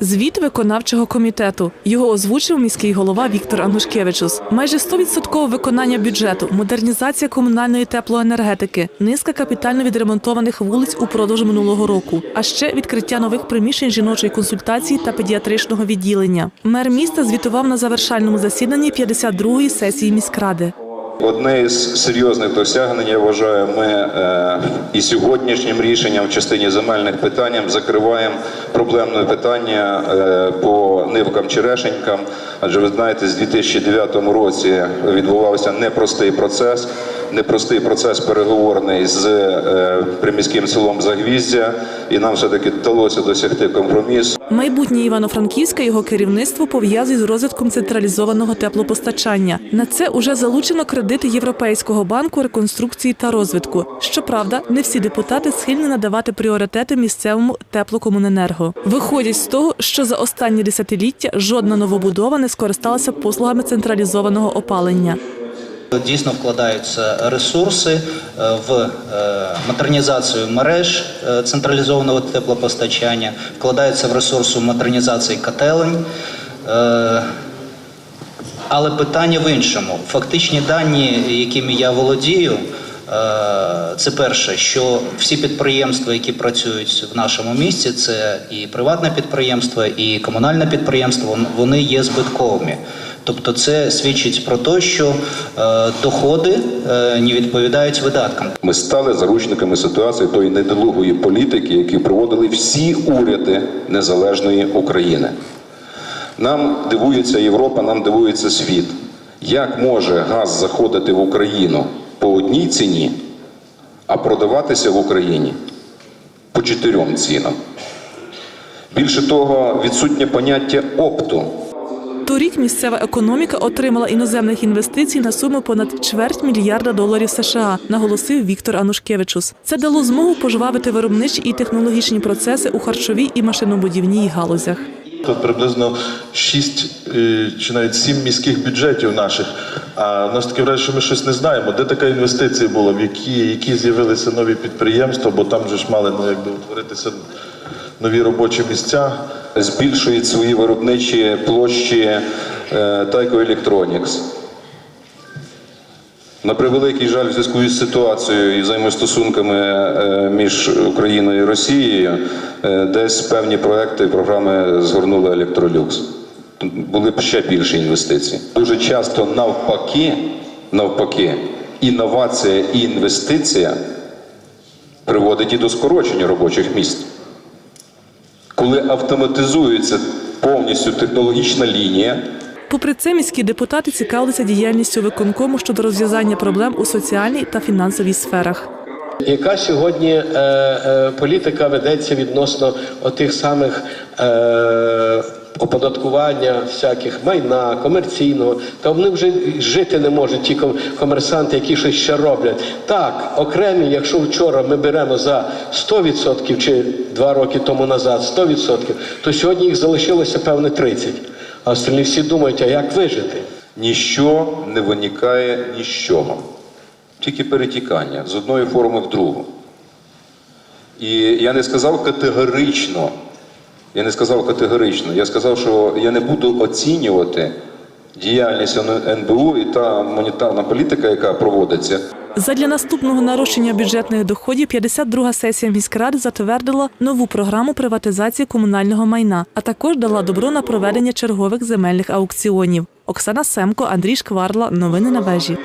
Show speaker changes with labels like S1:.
S1: Звіт виконавчого комітету. Його озвучив міський голова Віктор Анушкевичус. Майже 100% виконання бюджету, модернізація комунальної теплоенергетики, низка капітально відремонтованих вулиць упродовж минулого року, а ще відкриття нових приміщень жіночої консультації та педіатричного відділення. Мер міста звітував на завершальному засіданні 52-ї сесії міськради.
S2: Одне із серйозних досягнень, я вважаю, ми е, і сьогоднішнім рішенням в частині земельних питань закриваємо проблемне питання е, по нивкам черешенькам. Адже ви знаєте, з 2009 році відбувався непростий процес, непростий процес переговорний з е, приміським селом Загвіздя, і нам все-таки вдалося досягти компромісу.
S1: Майбутнє Івано-Франківська його керівництво пов'язує з розвитком централізованого теплопостачання. На це уже залучено кредити Європейського банку реконструкції та розвитку. Щоправда, не всі депутати схильні надавати пріоритети місцевому теплокомуненерго. Виходять з того, що за останні десятиліття жодна новобудова не скористалася послугами централізованого опалення.
S3: Дійсно вкладаються ресурси е, в е, модернізацію мереж е, централізованого теплопостачання, вкладаються в ресурси модернізації котелень. Але питання в іншому. Фактичні дані, якими я володію, це перше, що всі підприємства, які працюють в нашому місті, це і приватне підприємство, і комунальне підприємство, вони є збитковими. Тобто це свідчить про те, що е, доходи е, не відповідають видаткам.
S2: Ми стали заручниками ситуації тої недолугої політики, які проводили всі уряди незалежної України. Нам дивується Європа, нам дивується світ. Як може газ заходити в Україну по одній ціні, а продаватися в Україні по чотирьом цінам? Більше того, відсутнє поняття опту.
S1: Торік місцева економіка отримала іноземних інвестицій на суму понад чверть мільярда доларів США, наголосив Віктор Анушкевичус. Це дало змогу пожвавити виробничі і технологічні процеси у харчовій і машинобудівній галузях.
S4: Тут приблизно 6 е, чи навіть 7 міських бюджетів наших. А нас таке враження, що ми щось не знаємо. Де така інвестиція була, в які, які з'явилися нові підприємства, бо там же ж мали ну, якби, утворитися нові робочі місця.
S2: Збільшують свої виробничі площі е, Tyco Electronics. На превеликий жаль, в зв'язку із ситуацією і взаємостосунками е, між Україною і Росією, е, десь певні проекти і програми згорнули. Тут Були б ще більше інвестицій. Дуже часто навпаки, навпаки, інновація і інвестиція приводить і до скорочення робочих місць. Коли автоматизується повністю технологічна лінія,
S1: Попри це, міські депутати цікавилися діяльністю виконкому щодо розв'язання проблем у соціальній та фінансовій сферах.
S5: Яка сьогодні е, е, політика ведеться відносно отих самих е, оподаткування всяких майна, комерційного, та вони вже жити не можуть ті комерсанти, які щось ще роблять. Так, окремі, якщо вчора ми беремо за 100% чи два роки тому назад 100%, то сьогодні їх залишилося певне 30%. А остальні всі думають, а як вижити?
S2: ніщо не виникає ні з чого. Тільки перетікання з одної форми в другу. І я не сказав категорично, я не сказав категорично, я сказав, що я не буду оцінювати діяльність НБУ і та монетарна політика, яка проводиться.
S1: Задля наступного нарощення бюджетних доходів 52-га сесія міськради затвердила нову програму приватизації комунального майна, а також дала добро на проведення чергових земельних аукціонів. Оксана Семко, Андрій Шкварла. Новини на вежі.